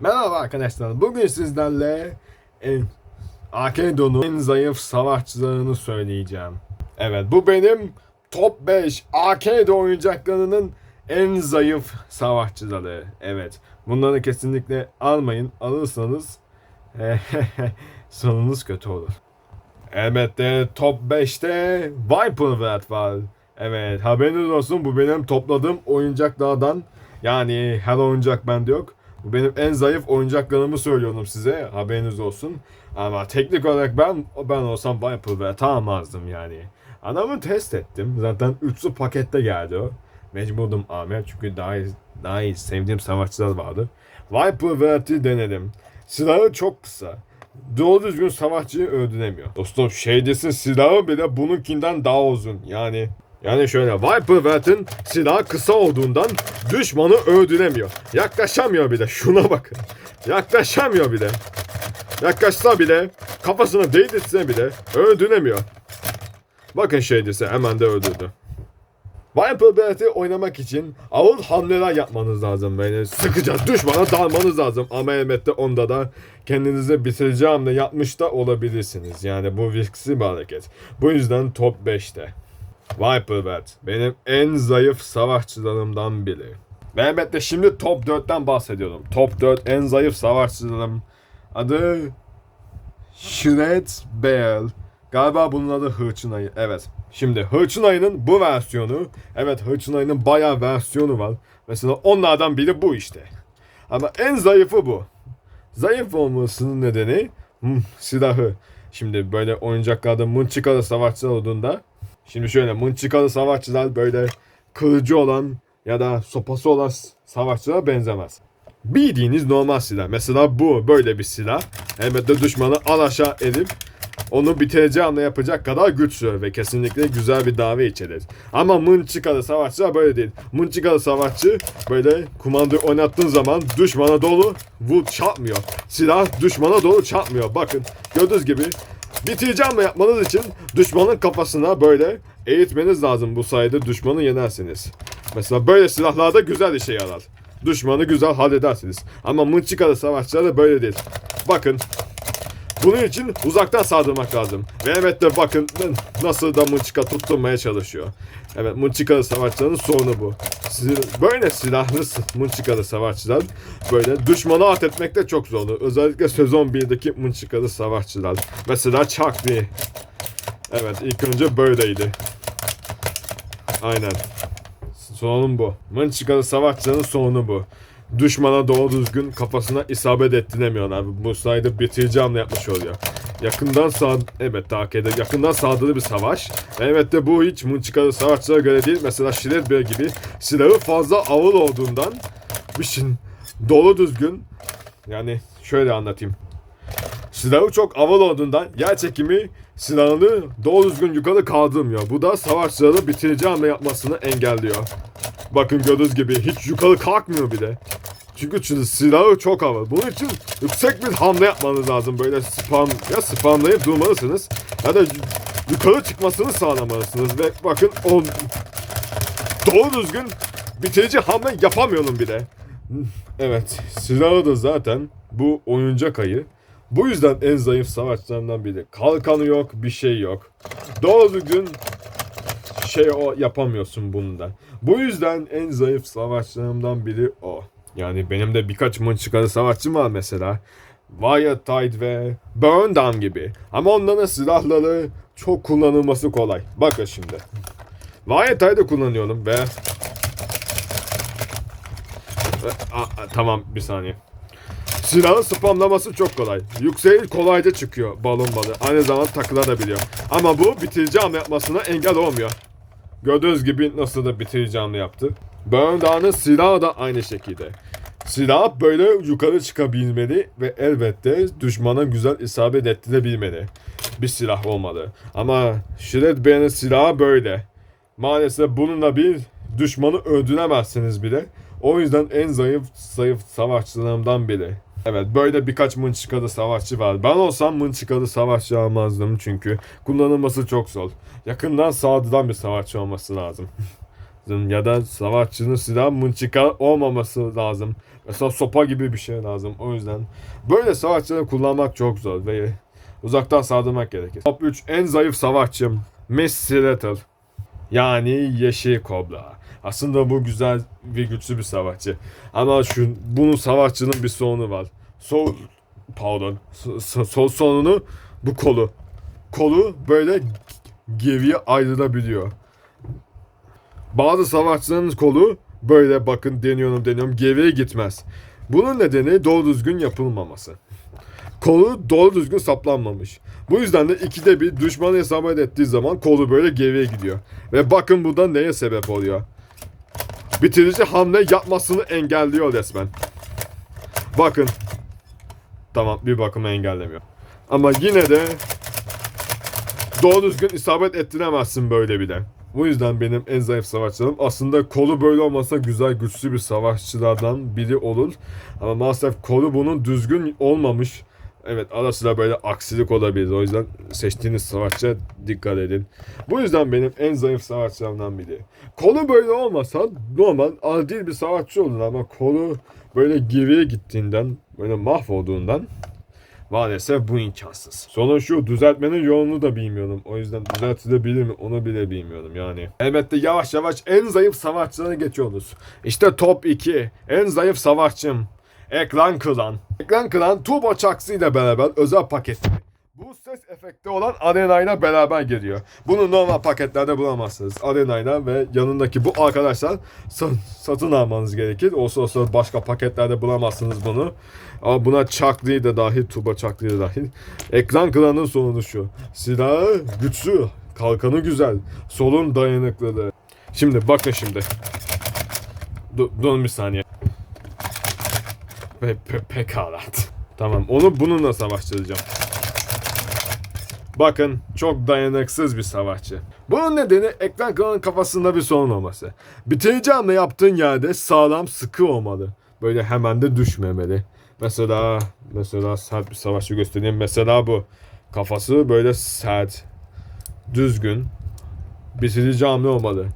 Merhaba arkadaşlar. Bugün sizlerle Akedo'nun en zayıf savaşçılarını söyleyeceğim. Evet bu benim top 5 Akedo oyuncaklarının en zayıf savaşçıları. Evet bunları kesinlikle almayın. Alırsanız sonunuz kötü olur. Elbette top 5'te Viper var. Evet haberiniz olsun bu benim topladığım oyuncaklardan. Yani her oyuncak bende yok. Bu benim en zayıf oyuncaklarımı söylüyorum size. Haberiniz olsun. Ama teknik olarak ben ben olsam Viper almazdım yani. Adamı test ettim. Zaten üçlü pakette geldi o. Mecburdum Ahmet çünkü daha iyi, daha iyi sevdiğim savaşçılar vardı. Viper Vert'i denedim. Silahı çok kısa. Doğru düzgün savaşçıyı öldüremiyor. Dostum şeydesin silahı bile bununkinden daha uzun. Yani yani şöyle Viper Vert'in silahı kısa olduğundan düşmanı öldüremiyor. Yaklaşamıyor bile. Şuna bakın. Yaklaşamıyor bile. Yaklaşsa bile kafasına değdirse bile öldüremiyor. Bakın şeydese hemen de öldürdü. Viper Bert'i oynamak için ağır hamleler yapmanız lazım. Böyle sıkıca düşmana dalmanız lazım. Ama elbette onda da kendinize bitirici hamle yapmış da olabilirsiniz. Yani bu risksiz bir hareket. Bu yüzden top 5'te. Viper Bert benim en zayıf savaşçılarımdan biri. Ve elbette şimdi top 4'ten bahsediyorum. Top 4 en zayıf savaşçılarım. Adı Shred Bell. Galiba bunun adı Hırçın Ayı. Evet. Şimdi Hırçın Ayı'nın bu versiyonu. Evet Hırçın Ayı'nın bayağı versiyonu var. Mesela onlardan biri bu işte. Ama en zayıfı bu. Zayıf olmasının nedeni hmm, silahı. Şimdi böyle oyuncaklarda mınçıkalı savaşçılar olduğunda Şimdi şöyle mınçıkalı savaşçılar böyle kılıcı olan ya da sopası olan savaşçılara benzemez. Bildiğiniz normal silah. Mesela bu böyle bir silah. Elbette düşmanı alaşağı edip onu bitireceği anda yapacak kadar güçlü ve kesinlikle güzel bir davet içerir. Ama mınçıkalı savaşçılar böyle değil. Mınçıkalı savaşçı böyle kumandayı oynattığın zaman düşmana dolu vur çarpmıyor. Silah düşmana dolu çarpmıyor. Bakın gördüğünüz gibi bitireceğim yapmanız için düşmanın kafasına böyle eğitmeniz lazım. Bu sayede düşmanı yenersiniz. Mesela böyle silahlarda güzel işe yarar. Düşmanı güzel halledersiniz. Ama mınçıkalı savaşçılar da böyle değil. Bakın bunun için uzaktan saldırmak lazım. Ve evet de bakın nasıl da mınçıka tutturmaya çalışıyor. Evet mınçıkalı savaşçıların sorunu bu. Siz- Böyle silahlı mınçıkalı savaşçılar böyle düşmanı at etmekte çok zorlu. Özellikle sezon 1'deki mınçıkalı savaşçılar. Mesela Lee. Evet ilk önce böyleydi. Aynen. Sorun bu. Mınçıkalı savaşçıların sorunu bu. Düşmana doğru düzgün kafasına isabet ettiremiyorlar. Bu sayede bitirici hamle yapmış oluyor. Yakından sağ... Evet takip eder. Yakından saldırı bir savaş. Evet de bu hiç mınçıkalı savaşçılara göre değil. Mesela Shredder gibi silahı fazla ağır olduğundan bir şey dolu düzgün yani şöyle anlatayım. Silahı çok havalı olduğundan yer çekimi silahını doğru düzgün yukarı kaldırmıyor. Bu da savaşçıları bitirici hamle yapmasını engelliyor. Bakın gördüğünüz gibi hiç yukarı kalkmıyor bile. Çünkü çünkü silahı çok havalı. Bunun için yüksek bir hamle yapmanız lazım. Böyle spam ya spamlayıp durmalısınız. Ya da yukarı çıkmasını sağlamalısınız. Ve bakın o doğru düzgün bitirici hamle yapamıyorum bile. Evet silahı da zaten bu oyuncak ayı. Bu yüzden en zayıf savaşçılarından biri. Kalkanı yok, bir şey yok. Doğru düzgün şey o yapamıyorsun bunda. Bu yüzden en zayıf savaşçılarımdan biri o. Yani benim de birkaç mınçıkalı savaşçım var mesela. Wyatt Tide ve Burn Down gibi. Ama onların silahları çok kullanılması kolay. Bakın şimdi. Wyatt Tide'ı kullanıyorum ve... Aa, aa, tamam bir saniye. Silahın spamlaması çok kolay. Yükseği kolayca çıkıyor balon balı. Aynı zamanda takılabiliyor. Ama bu bitirici yapmasına engel olmuyor. Gördüğünüz gibi nasıl da hamle yaptı. Burn Down'ın silahı da aynı şekilde. Silah böyle yukarı çıkabilmeli ve elbette düşmana güzel isabet ettirebilmeli. Bir silah olmalı. Ama Shredder'ın silahı böyle. Maalesef bununla bir düşmanı öldüremezsiniz bile. O yüzden en zayıf zayıf savaşçılarımdan biri. Evet böyle birkaç mınçıkalı savaşçı var. Ben olsam mınçıkalı savaşçı almazdım çünkü kullanılması çok zor. Yakından saldırılan bir savaşçı olması lazım. ya da savaşçının silahı mınçıka olmaması lazım. Mesela sopa gibi bir şey lazım. O yüzden böyle savaşçıları kullanmak çok zor ve uzaktan saldırmak gerekir. Top 3 en zayıf savaşçım Messi Rattle. Yani yeşil kobra. Aslında bu güzel ve güçlü bir savaşçı. Ama şu bunun savaşçının bir sorunu var. Sol pardon. so- Sol sorunu bu kolu. Kolu böyle geriye ayrılabiliyor. Bazı savaşçıların kolu böyle bakın deniyorum deniyorum geriye gitmez. Bunun nedeni doğru düzgün yapılmaması. Kolu doğru düzgün saplanmamış. Bu yüzden de ikide bir düşmanı isabet ettiği zaman kolu böyle geriye gidiyor. Ve bakın bu neye sebep oluyor? Bitirici hamle yapmasını engelliyor resmen. Bakın. Tamam bir bakıma engellemiyor. Ama yine de doğru düzgün isabet ettiremezsin böyle bir de. Bu yüzden benim en zayıf savaşçılarım aslında kolu böyle olmasa güzel güçlü bir savaşçılardan biri olur. Ama maalesef kolu bunun düzgün olmamış. Evet ara sıra böyle aksilik olabilir. O yüzden seçtiğiniz savaşçıya dikkat edin. Bu yüzden benim en zayıf savaşçılarımdan biri. Kolu böyle olmasa normal adil bir savaşçı olur ama kolu böyle geriye gittiğinden böyle mahvolduğundan Maalesef bu imkansız. Sonra şu düzeltmenin yolunu da bilmiyorum. O yüzden düzeltilebilir mi onu bile bilmiyorum yani. Elbette yavaş yavaş en zayıf savaşçılara geçiyoruz. İşte top 2. En zayıf savaşçım. Ekran Klan. Ekran Klan Turbo Çaksı ile beraber özel paketi. Bu ses efekti olan Arena ile beraber geliyor. Bunu normal paketlerde bulamazsınız. Arena ile ve yanındaki bu arkadaşlar sa- satın almanız gerekir. Olsa olsa başka paketlerde bulamazsınız bunu. Ama buna çaklıyı da dahil, tuba çaklıyı da dahil. Ekran klanın sorunu şu. Silahı güçlü, kalkanı güzel, solun dayanıklılığı. Şimdi bakın şimdi. Dur, durun bir saniye. Pe pe pekala. Tamam onu bununla savaştıracağım. Bakın çok dayanıksız bir savaşçı. Bunun nedeni ekran klanın kafasında bir sorun olması. Bitirici hamle yaptığın yerde sağlam sıkı olmalı. Böyle hemen de düşmemeli. Mesela mesela sert bir savaşçı göstereyim. Mesela bu. Kafası böyle sert, düzgün, bitirici hamle olmalı.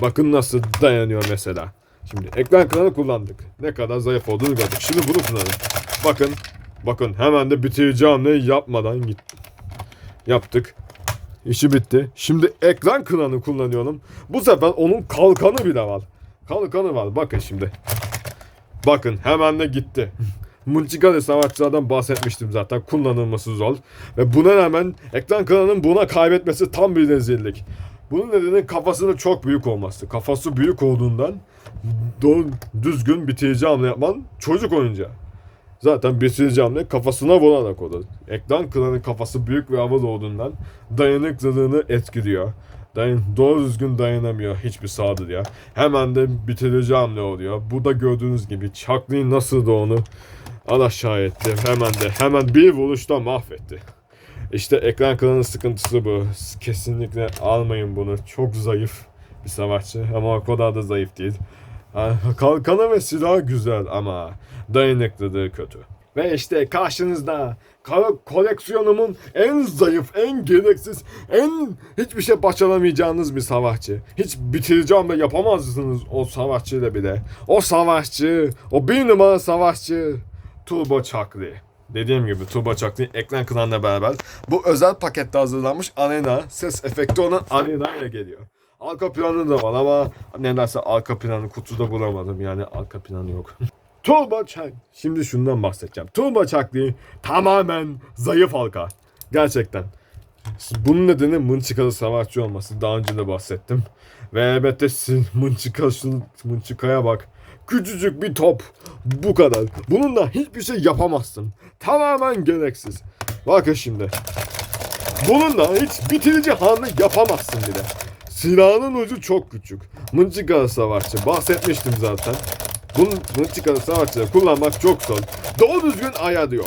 Bakın nasıl dayanıyor mesela. Şimdi ekran klanı kullandık. Ne kadar zayıf olduğunu gördük. Şimdi bunu kullanalım. Bakın, bakın hemen de bitirici hamle yapmadan git. Yaptık. İşi bitti. Şimdi ekran klanı kullanıyorum. Bu sefer onun kalkanı bile var. Kalkanı var. Bakın şimdi. Bakın hemen de gitti. Multigali savaşçılardan bahsetmiştim zaten. Kullanılması zor. Ve buna rağmen ekran klanının buna kaybetmesi tam bir rezillik. Bunun nedeni kafasının çok büyük olması. Kafası büyük olduğundan düzgün bitirici hamle yapman çocuk oyuncağı. Zaten bitirici hamle kafasına vurarak olur. Ekran klanın kafası büyük ve havalı olduğundan dayanıklılığını etkiliyor. Dayan, doğru düzgün dayanamıyor hiçbir saldırıya. Hemen de bitirici hamle oluyor. Burada gördüğünüz gibi Chuckley nasıl da onu alaşağı etti. Hemen de hemen bir vuruşta mahvetti. İşte ekran klanın sıkıntısı bu. Kesinlikle almayın bunu. Çok zayıf bir savaşçı ama o kadar da zayıf değil. Kalkanı ve silahı güzel ama dayanıklılığı kötü. Ve işte karşınızda ko- koleksiyonumun en zayıf, en gereksiz, en hiçbir şey başaramayacağınız bir savaşçı. Hiç bitirici hamle yapamazsınız o savaşçıyla bile. O savaşçı, o bir numara savaşçı Turbo Chuckly. Dediğim gibi Turbo Chuckly ekran klanla beraber bu özel pakette hazırlanmış arena, ses efekti olan arena ile geliyor. Arka planı da var ama nedense arka planı kutuda bulamadım yani arka planı yok. Turbo Chuck. Şimdi şundan bahsedeceğim. Turbo Chuckly tamamen zayıf halka. Gerçekten. Bunun nedeni mınçıkalı savaşçı olması. Daha önce de bahsettim. Ve elbette şu- mınçıkaya bak. Küçücük bir top. Bu kadar. Bununla hiçbir şey yapamazsın. Tamamen gereksiz. Bakın şimdi. Bununla hiç bitirici hamle yapamazsın bile. Silahının ucu çok küçük. Mınçıkalı savaşçı. Bahsetmiştim zaten. Bunun mınçıkalı savaşçıları kullanmak çok zor. Doğru düzgün ayağı yok.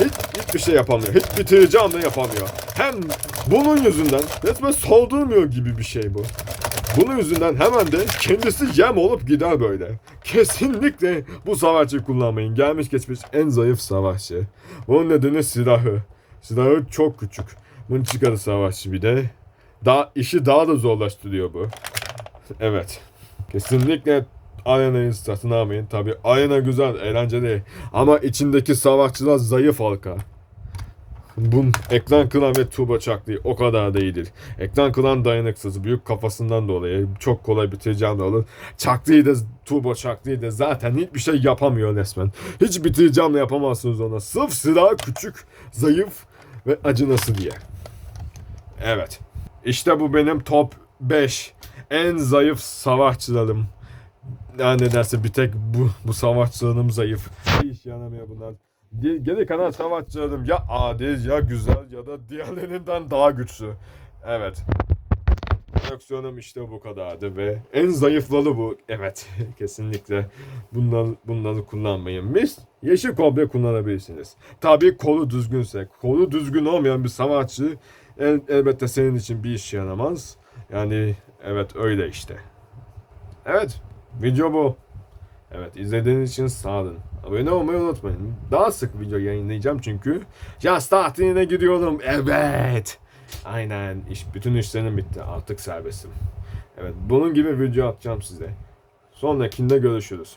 Hiç, hiçbir şey yapamıyor. Hiç bitirici hamle yapamıyor. Hem bunun yüzünden resmen saldırmıyor gibi bir şey bu. Bunun yüzünden hemen de kendisi yem olup gider böyle. Kesinlikle bu savaşçıyı kullanmayın. Gelmiş geçmiş en zayıf savaşçı. Bunun nedeni silahı. Silahı çok küçük. Mınçıkalı savaşçı bir de. Daha, işi daha da zorlaştırıyor bu. Evet. Kesinlikle arenayı satın almayın. Tabi arena güzel, eğlenceli. Ama içindeki savaşçılar zayıf halka. Bun ekran kıran ve turbo çaklı o kadar da iyidir. Ekran kıran dayanıksız, büyük kafasından dolayı çok kolay bitireceğim de olur. Çaklıyı da turbo çaklıyı da zaten hiçbir şey yapamıyor resmen. Hiç bitireceğim de yapamazsınız ona. Sırf silah küçük, zayıf ve acınası diye. Evet. İşte bu benim top 5 en zayıf savaşçılarım. Yani nedense bir tek bu, bu savaşçılarım zayıf. Bir iş yaramıyor bunlar. Ge- Geri kalan savaşçılarım ya adil ya güzel ya da diğerlerinden daha güçlü. Evet. Koleksiyonum işte bu kadardı ve en zayıfları bu. Evet kesinlikle bunları, bunları kullanmayın. Mis yeşil komple kullanabilirsiniz. Tabii kolu düzgünse. Kolu düzgün olmayan bir savaşçı el, elbette senin için bir iş yaramaz. Yani evet öyle işte. Evet video bu. Evet izlediğiniz için sağ olun. Abone olmayı unutmayın. Daha sık video yayınlayacağım çünkü yaz tatiline gidiyorum. Evet. Aynen. iş bütün işlerim bitti. Artık serbestim. Evet bunun gibi video atacağım size. Sonrakinde görüşürüz.